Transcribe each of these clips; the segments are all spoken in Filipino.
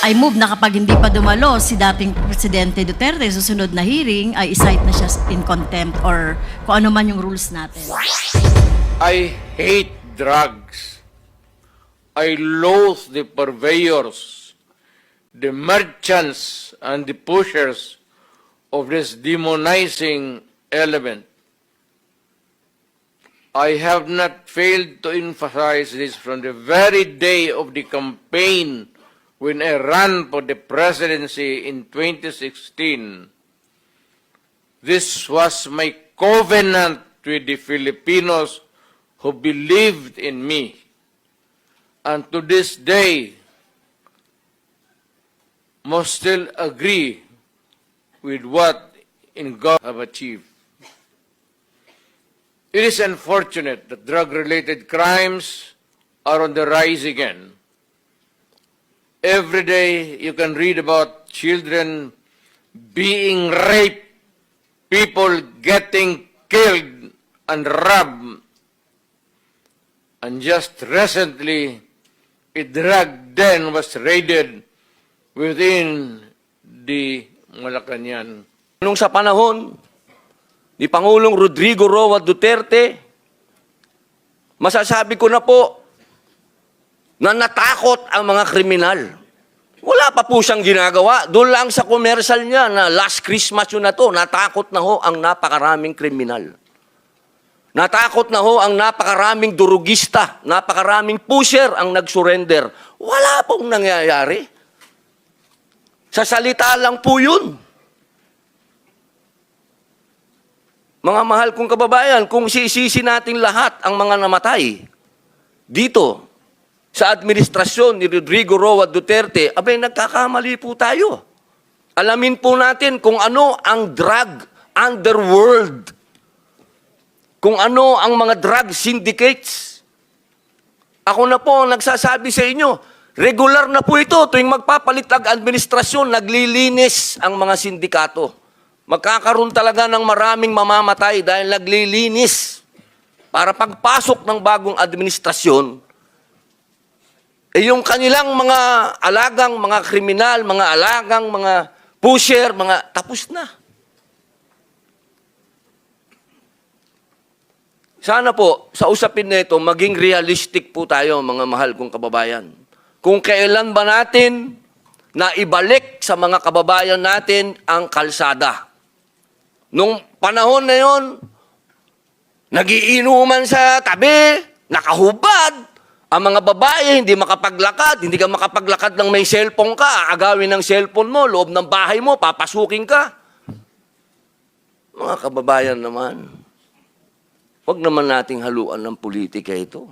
I move na kapag hindi pa dumalo si dating Presidente Duterte, susunod na hearing, ay isight na siya in contempt or kung ano man yung rules natin. I hate drugs. I loathe the purveyors, the merchants, and the pushers of this demonizing element. I have not failed to emphasize this from the very day of the campaign when I ran for the presidency in 2016. This was my covenant with the Filipinos who believed in me. And to this day, must still agree with what in God have achieved. It is unfortunate that drug-related crimes are on the rise again. Every day you can read about children being raped, people getting killed and robbed. And just recently, a drug den was raided within the Malacanang. Nung sa panahon ni Pangulong Rodrigo Roa Duterte, masasabi ko na po na natakot ang mga kriminal. Wala pa po siyang ginagawa. Doon lang sa commercial niya na last Christmas yun na to, natakot na ho ang napakaraming kriminal. Natakot na ho ang napakaraming durugista, napakaraming pusher ang nag-surrender. Wala pong nangyayari. Sa salita lang po yun. Mga mahal kong kababayan, kung sisisi natin lahat ang mga namatay dito sa administrasyon ni Rodrigo Roa Duterte, abay nagkakamali po tayo. Alamin po natin kung ano ang drug underworld. Kung ano ang mga drug syndicates. Ako na po ang nagsasabi sa inyo, regular na po ito tuwing magpapalit ang administrasyon, naglilinis ang mga sindikato. Magkakaroon talaga ng maraming mamamatay dahil naglilinis. Para pagpasok ng bagong administrasyon, eh yung kanilang mga alagang, mga kriminal, mga alagang, mga pusher, mga tapos na. Sana po, sa usapin na ito, maging realistic po tayo, mga mahal kong kababayan. Kung kailan ba natin na ibalik sa mga kababayan natin ang kalsada. Nung panahon na yon, nagiinuman sa tabi, nakahubad, ang mga babae hindi makapaglakad, hindi ka makapaglakad ng may cellphone ka, agawin ng cellphone mo, loob ng bahay mo, papasukin ka. Mga kababayan naman, Huwag naman nating haluan ng politika ito.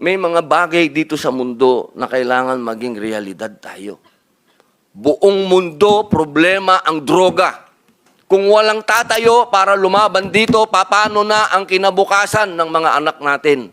May mga bagay dito sa mundo na kailangan maging realidad tayo. Buong mundo, problema ang droga. Kung walang tatayo para lumaban dito, paano na ang kinabukasan ng mga anak natin?